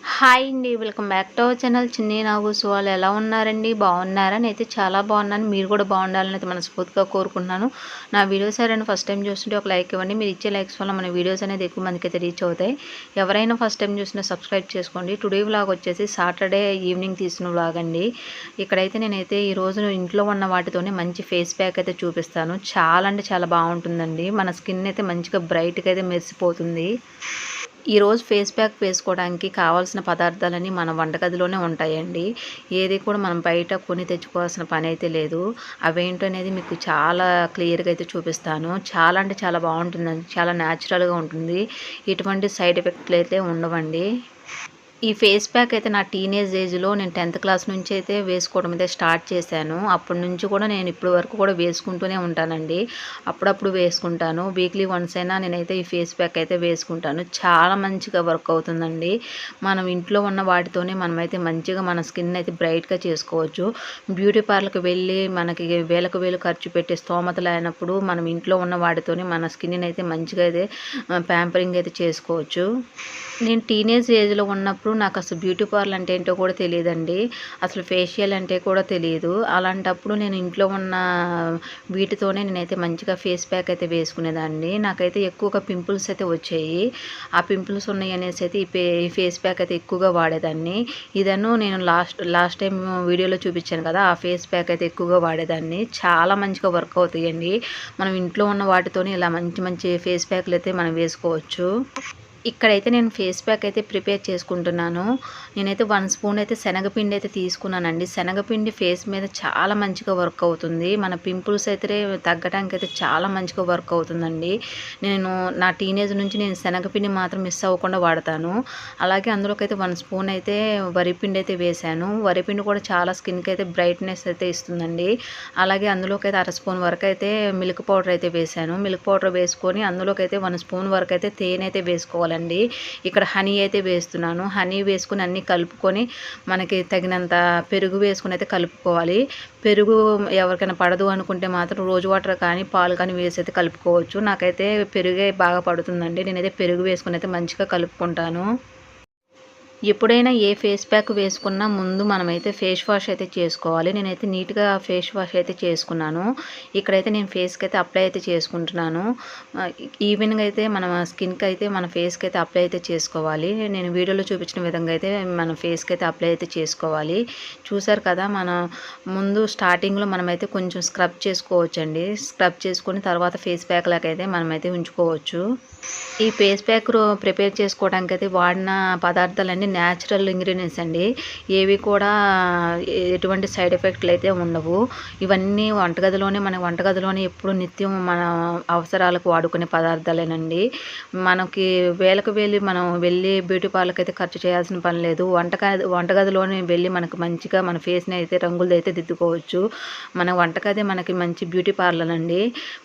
Hi అండి welcome back to our channel. చిన్ని నాగూసు వాళ్ళు ఎలా ఉన్నారండి? బాగున్నారని అయితే చాలా బాగున్నాను. మీరు కూడా బాగుండాలని అయితే మనస్ఫూర్తిగా కోరుకుంటున్నాను. నా వీడియోస్ ఎవరైనా ఫస్ట్ టైం చూస్తుంటే ఒక లైక్ ఇవ్వండి. మీరు ఇచ్చే లైక్స్ వల్ల మన వీడియోస్ అనేది ఎక్కువ మందికి అయితే రీచ్ అవుతాయి. ఎవరైనా ఫస్ట్ టైం చూసినా సబ్స్క్రైబ్ చేసుకోండి. టుడే వ్లాగ్ వచ్చేసి సాటర్డే ఈవినింగ్ తీసిన వ్లాగ్ అండి. ఇక్కడైతే నేనైతే ఈ రోజు ఇంట్లో ఉన్న వాటితోనే మంచి ఫేస్ ప్యాక్ అయితే చూపిస్తాను. చాలా అంటే చాలా బాగుంటుందండి. మన స్కిన్ అయితే మంచిగా బ్రైట్గా అయితే మెరిసిపోతుంది. ఈరోజు ఫేస్ ప్యాక్ వేసుకోవడానికి కావాల్సిన పదార్థాలన్నీ మన వంటగదిలోనే ఉంటాయండి. ఏది కూడా మనం బయట కొని తెచ్చుకోవాల్సిన పని అయితే లేదు. అవేంటో అనేది మీకు చాలా క్లియర్గా అయితే చూపిస్తాను. చాలా అంటే చాలా బాగుంటుందండి. చాలా న్యాచురల్గా ఉంటుంది. ఎటువంటి సైడ్ ఎఫెక్ట్లు అయితే ఉండవండి. ఈ ఫేస్ ప్యాక్ అయితే నా టీనేజ్ ఏజ్లో నేను టెన్త్ క్లాస్ నుంచి అయితే వేసుకోవడం అయితే స్టార్ట్ చేశాను. అప్పటి నుంచి కూడా నేను ఇప్పటి వరకు కూడా వేసుకుంటూనే ఉంటానండి. అప్పుడప్పుడు వేసుకుంటాను. వీక్లీ వన్స్ అయినా నేనైతే ఈ ఫేస్ ప్యాక్ అయితే వేసుకుంటాను. చాలా మంచిగా వర్క్ అవుతుందండి. మనం ఇంట్లో ఉన్న వాటితోనే మనమైతే మంచిగా మన స్కిన్ అయితే బ్రైట్గా చేసుకోవచ్చు. బ్యూటీ పార్లర్కి వెళ్ళి మనకి వేలకు వేలు ఖర్చు పెట్టే స్తోమతలు అయినప్పుడు మనం ఇంట్లో ఉన్న వాటితోనే మన స్కిన్ని అయితే మంచిగా అయితే ప్యాంపరింగ్ అయితే చేసుకోవచ్చు. నేను టీనేజ్ ఏజ్లో ఉన్నప్పుడు నాకు అసలు బ్యూటీ పార్లర్ అంటే ఏంటో కూడా తెలియదండి. అసలు ఫేషియల్ అంటే కూడా తెలియదు. అలాంటప్పుడు నేను ఇంట్లో ఉన్న వీటితోనే నేనైతే మంచిగా ఫేస్ ప్యాక్ అయితే వేసుకునేదాన్ని. నాకైతే ఎక్కువగా పింపుల్స్ అయితే వచ్చాయి. ఆ పింపుల్స్ ఉన్నాయి అనేసి అయితే ఈ ఈ ఫేస్ ప్యాక్ అయితే ఎక్కువగా వాడేదాన్ని. ఇదను నేను లాస్ట్ లాస్ట్ టైం వీడియోలో చూపించాను కదా ఆ ఫేస్ ప్యాక్ అయితే ఎక్కువగా వాడేదాన్ని. చాలా మంచిగా వర్క్ అవుతాయండి. మనం ఇంట్లో ఉన్న వాటితోనే ఇలా మంచి మంచి ఫేస్ ప్యాక్లు అయితే మనం వేసుకోవచ్చు. ఇక్కడైతే నేను ఫేస్ ప్యాక్ అయితే ప్రిపేర్ చేసుకుంటున్నాను. నేనైతే వన్ స్పూన్ అయితే శనగపిండి అయితే తీసుకున్నానండి. శనగపిండి ఫేస్ మీద చాలా మంచిగా వర్క్ అవుతుంది. మన పింపుల్స్ అయితే తగ్గడానికి అయితే చాలా మంచిగా వర్క్ అవుతుందండి. నేను నా టీనేజ్ నుంచి నేను శనగపిండి మాత్రం మిస్ అవ్వకుండా వాడతాను. అలాగే అందులోకి వన్ స్పూన్ అయితే వరిపిండి అయితే వేశాను. వరిపిండి కూడా చాలా స్కిన్కి అయితే బ్రైట్నెస్ అయితే ఇస్తుందండి. అలాగే అందులోకి అయితే అర స్పూన్ వరకు అయితే మిల్క్ పౌడర్ అయితే వేశాను. మిల్క్ పౌడర్ వేసుకొని అందులోకి వన్ స్పూన్ వరకు అయితే తేనె అయితే వేసుకోవాలి. వేసుకోవాలండి ఇక్కడ హనీ అయితే వేస్తున్నాను. హనీ వేసుకుని అన్నీ కలుపుకొని మనకి తగినంత పెరుగు వేసుకుని అయితే కలుపుకోవాలి. పెరుగు ఎవరికైనా పడదు అనుకుంటే మాత్రం రోజు వాటర్ కానీ పాలు కానీ వేసి అయితే కలుపుకోవచ్చు. నాకైతే పెరుగే బాగా పడుతుందండి. నేనైతే పెరుగు వేసుకుని అయితే మంచిగా కలుపుకుంటాను. ఎప్పుడైనా ఏ ఫేస్ ప్యాక్ వేసుకున్నా ముందు మనమైతే ఫేస్ వాష్ అయితే చేసుకోవాలి. నేనైతే నీట్గా ఫేస్ వాష్ అయితే చేసుకున్నాను. ఇక్కడైతే నేను ఫేస్కి అయితే అప్లై అయితే చేసుకుంటున్నాను. ఈవినింగ్ అయితే మన స్కిన్కి అయితే మన ఫేస్కి అయితే అప్లై అయితే చేసుకోవాలి. నేను వీడియోలో చూపించిన విధంగా అయితే మన ఫేస్కి అయితే అప్లై అయితే చేసుకోవాలి. చూసారు కదా మన ముందు స్టార్టింగ్లో మనమైతే కొంచెం స్క్రబ్ చేసుకోవచ్చండి. స్క్రబ్ చేసుకొని తర్వాత ఫేస్ ప్యాక్ లాగైతే మనమైతే ఉంచుకోవచ్చు. ఈ ఫేస్ ప్యాక్ ప్రిపేర్ చేసుకోవడానికి అయితే వాడిన పదార్థాలన్నీ న్యాచురల్ ఇంగ్రీడియంట్స్ అండి. ఏవి కూడా ఎటువంటి సైడ్ ఎఫెక్ట్లు అయితే ఉండవు. ఇవన్నీ వంటగదిలోనే మన వంటగదిలోనే ఎప్పుడు నిత్యం మన అవసరాలకు వాడుకునే పదార్థాలేనండి. మనకి వేలకు వెళ్ళి మనం వెళ్ళి బ్యూటీ పార్లర్కి అయితే ఖర్చు చేయాల్సిన పని లేదు. వంటగది వంటగదిలోనే వెళ్ళి మనకు మంచిగా మన ఫేస్ని అయితే రంగులది అయితే దిద్దుకోవచ్చు. మన వంటగది మనకి మంచి బ్యూటీ పార్లర్ అండి.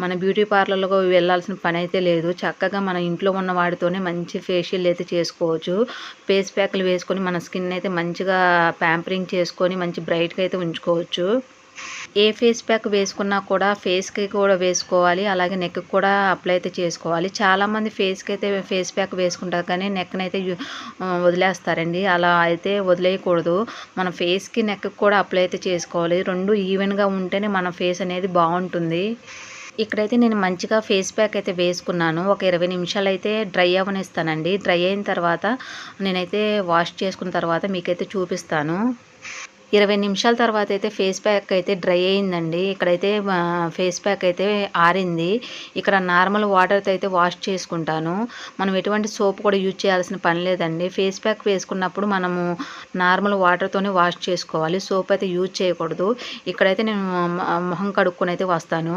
మన బ్యూటీ పార్లర్లో వెళ్ళాల్సిన పని అయితే లేదు. చక్కగా మన ఇంట్లో ఉన్న వాటితోనే మంచి ఫేషియల్ అయితే చేసుకోవచ్చు. ఫేస్ ప్యాక్ ప్యాక్లు వేసుకొని మన స్కిన్ అయితే మంచిగా ప్యాంపరింగ్ చేసుకొని మంచి బ్రైట్గా అయితే ఉంచుకోవచ్చు. ఏ ఫేస్ ప్యాక్ వేసుకున్నా కూడా ఫేస్కి కూడా వేసుకోవాలి అలాగే నెక్కి కూడా అప్లై అయితే చేసుకోవాలి. చాలామంది ఫేస్కి అయితే ఫేస్ ప్యాక్ వేసుకుంటారు కానీ నెక్ని అయితే వదిలేస్తారండి. అలా అయితే వదిలేయకూడదు. మన ఫేస్కి నెక్కి కూడా అప్లై అయితే చేసుకోవాలి. రెండు ఈవెన్గా ఉంటేనే మన ఫేస్ అనేది బాగుంటుంది. ఇక్కడైతే నేను మంచిగా ఫేస్ ప్యాక్ అయితే వేసుకున్నాను. ఒక ఇరవై నిమిషాలు అయితే డ్రై అవనిస్తానండి. డ్రై అయిన తర్వాత నేనైతే వాష్ చేసుకున్న తర్వాత మీకైతే చూపిస్తాను. ఇరవై నిమిషాల తర్వాత అయితే ఫేస్ ప్యాక్ అయితే డ్రై అయిందండి. ఇక్కడైతే ఫేస్ ప్యాక్ అయితే ఆరింది. ఇక్కడ నార్మల్ వాటర్తో అయితే వాష్ చేసుకుంటాను. మనం ఎటువంటి సోప్ కూడా యూజ్ చేయాల్సిన పని లేదండి. ఫేస్ ప్యాక్ వేసుకున్నప్పుడు మనము నార్మల్ వాటర్తోనే వాష్ చేసుకోవాలి. సోప్ అయితే యూజ్ చేయకూడదు. ఇక్కడైతే నేను మొహం కడుక్కొని అయితే వస్తాను.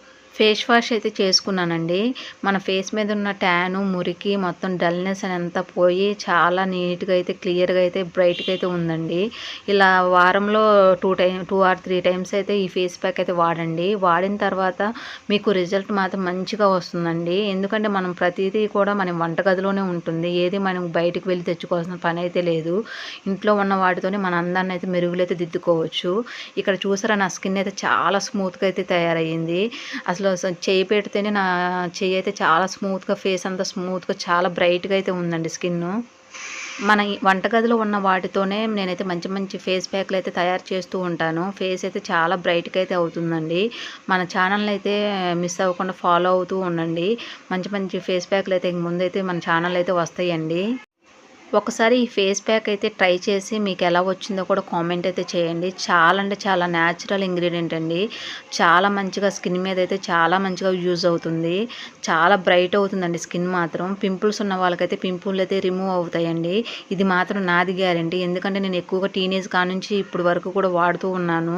ఫేస్ వాష్ అయితే చేసుకున్నానండి. మన ఫేస్ మీద ఉన్న ట్యాను మురికి మొత్తం డల్నెస్ అని అంతా పోయి చాలా నీట్గా అయితే క్లియర్గా అయితే బ్రైట్గా అయితే ఉందండి. ఇలా వారంలో two time two or three times అయితే ఈ ఫేస్ ప్యాక్ అయితే వాడండి. వాడిన తర్వాత మీకు రిజల్ట్ మాత్రం మంచిగా వస్తుందండి. ఎందుకంటే మనం ప్రతిదీ కూడా మనం వంటగదిలోనే ఉంటుంది. ఏది మనం బయటకు వెళ్ళి తెచ్చుకోవాల్సిన పని అయితే లేదు. ఇంట్లో ఉన్న వాటితోనే మన అందాన్ని అయితే మెరుగులు అయితే దిద్దుకోవచ్చు. ఇక్కడ చూసారా నా స్కిన్ అయితే చాలా స్మూత్గా అయితే తయారయ్యింది. అసలు చేయి పెడితేనే నా చెయ్యి అయితే చాలా స్మూత్గా ఫేస్ అంతా స్మూత్గా చాలా బ్రైట్గా అయితే ఉందండి స్కిన్ మన ఈ వంటగదిలో ఉన్న వాటితోనే నేనైతే మంచి మంచి ఫేస్ ప్యాక్లు అయితే తయారు చేస్తూ ఉంటాను. ఫేస్ అయితే చాలా బ్రైట్గా అయితే అవుతుందండి. మన ఛానల్ అయితే మిస్ అవ్వకుండా ఫాలో అవుతూ ఉండండి. మంచి మంచి ఫేస్ ప్యాక్లు అయితే ఇంక ముందైతే మన ఛానల్ అయితే వస్తాయండి. ఒకసారి ఈ ఫేస్ ప్యాక్ అయితే ట్రై చేసి మీకు ఎలా వచ్చిందో కూడా కామెంట్ అయితే చేయండి. చాలా అంటే చాలా న్యాచురల్ ఇంగ్రీడియంట్ అండి. చాలా మంచిగా స్కిన్ మీద అయితే చాలా మంచిగా యూజ్ అవుతుంది. చాలా బ్రైట్ అవుతుందండి స్కిన్ మాత్రం. పింపుల్స్ ఉన్న వాళ్ళకైతే పింపుల్ అయితే రిమూవ్ అవుతాయండి. ఇది మాత్రం నాది గ్యారంటీ ఎందుకంటే నేను ఎక్కువగా టీనేజ్ కానుంచి ఇప్పుడు వరకు కూడా వాడుతూ ఉన్నాను.